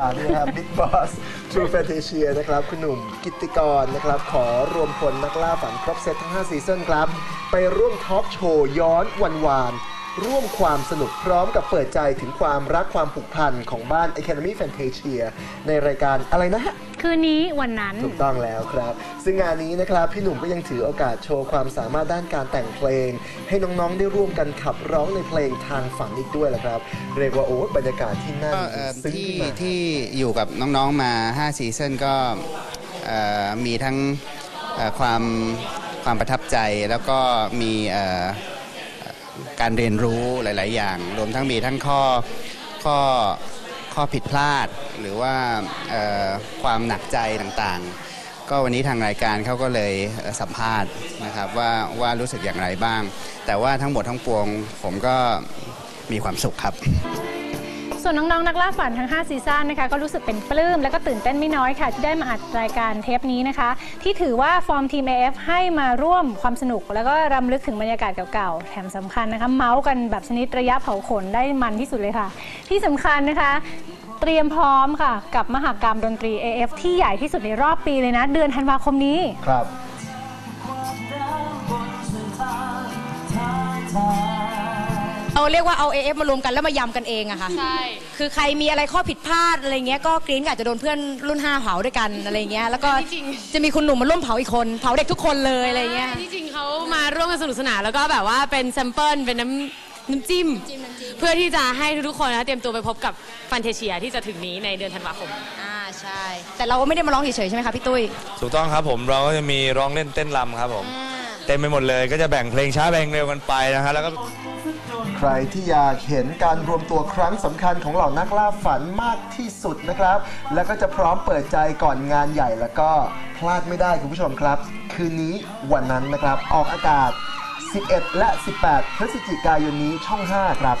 อ่านี่นะครับ Big Boss True Fantasia นะครับ คุณหนุ่มกิตติกรนะครับ ขอรวมพลนักล่าฝันครบเซตทั้ง 5 ซีซั่นครับ ไปร่วมทอล์กโชว์ย้อนวันวาน ร่วมความสนุกพร้อมกับเปิดใจถึงความรักความผูกพันของบ้าน Academy Fantasia ในรายการอะไรนะฮะ คืนนี้วันนั้น ถูกต้องแล้วครับ ซึ่งงานนี้นะครับพี่หนุ่มก็ยังถือโอกาสโชว์ความสามารถด้านการแต่งเพลง ให้น้องๆได้ร่วมกันขับร้องในเพลงทางฝันอีกด้วยแหละครับ เรียกว่าโอ้บรรยากาศที่น่าก็เอ่อซึ้งที่ขึ้นมาที่อยู่กับน้องๆมา5ซีซั่นก็เอ่อมีทั้งเอ่อความความประทับใจแล้วก็มีเอ่อการเรียนรู้หลาย ๆ อย่าง รวมทั้งมีทั้งข้อข้อ ข้อผิดพลาด หรือว่าความหนักใจต่างๆ ก็วันนี้ทางรายการเขาก็เลยสัมภาษณ์นะครับว่าว่ารู้สึกอย่างไรบ้าง แต่ว่าทั้งหมดทั้งปวงผมก็มีความสุขครับ ส่วนน้องๆนักล่าฝันทั้ง 5 ซีซั่นนะคะ ก็รู้สึกเป็นปลื้มและก็ตื่นเต้นไม่น้อยค่ะ ที่ได้มาอัดรายการเทปนี้นะคะ ที่ถือว่าฟอร์มทีม AF ให้มาร่วมความสนุก แล้วก็รำลึกถึงบรรยากาศเก่าๆ แถมสำคัญนะคะ เมาส์กันแบบชนิดระยะเผาขนได้มันที่สุดเลยค่ะ ที่สำคัญนะคะเตรียมพร้อมค่ะ กับมหากรรมดนตรี AF ที่ใหญ่ที่สุดในรอบปีเลยนะ เดือนธันวาคมนี้ ครับ เราเรียกว่าเอา AF มารวมกันแล้วมายำกันเองอะค่ะ ใช่ คือใครมีอะไรข้อผิดพลาดอะไรเงี้ยก็กรีนก็อาจจะโดนเพื่อนรุ่น5เผาด้วยกันอะไรเงี้ยแล้วก็จริง จะมีคุณหนุ่มมาร่วมเผาอีกคนเผาเด็กทุกคนเลยอะไรเงี้ย ที่จริงเขามาร่วมกันสนุกสนานแล้วก็แบบว่าเป็นแซมเปิลเป็นน้ำน้ำจิ้ม เพื่อที่จะให้ทุกๆคนนะเตรียมตัวไปพบกับฟันเทเชียที่จะถึงนี้ในเดือนธันวาคม อ่าใช่ แต่เราก็ไม่ได้มาร้องเฉยๆใช่ไหมคะพี่ตุ้ย ถูกต้องครับผมเราก็จะมีร้องเล่นเต้นรำครับผม เต็มไปหมดเลยก็จะแบ่งเพลงช้าเพลงเร็วกันไปนะฮะแล้วก็ ใครที่อยากเห็นการรวมตัวครั้งสำคัญของเหล่านักล่าฝันมากที่สุดนะครับ แล้วก็จะพร้อมเปิดใจก่อนงานใหญ่แล้วก็พลาดไม่ได้คุณผู้ชมครับ คืนนี้วันนั้นนะครับ ออกอากาศ 11 และ 18 พฤศจิกายนนี้ช่อง 5 ครับ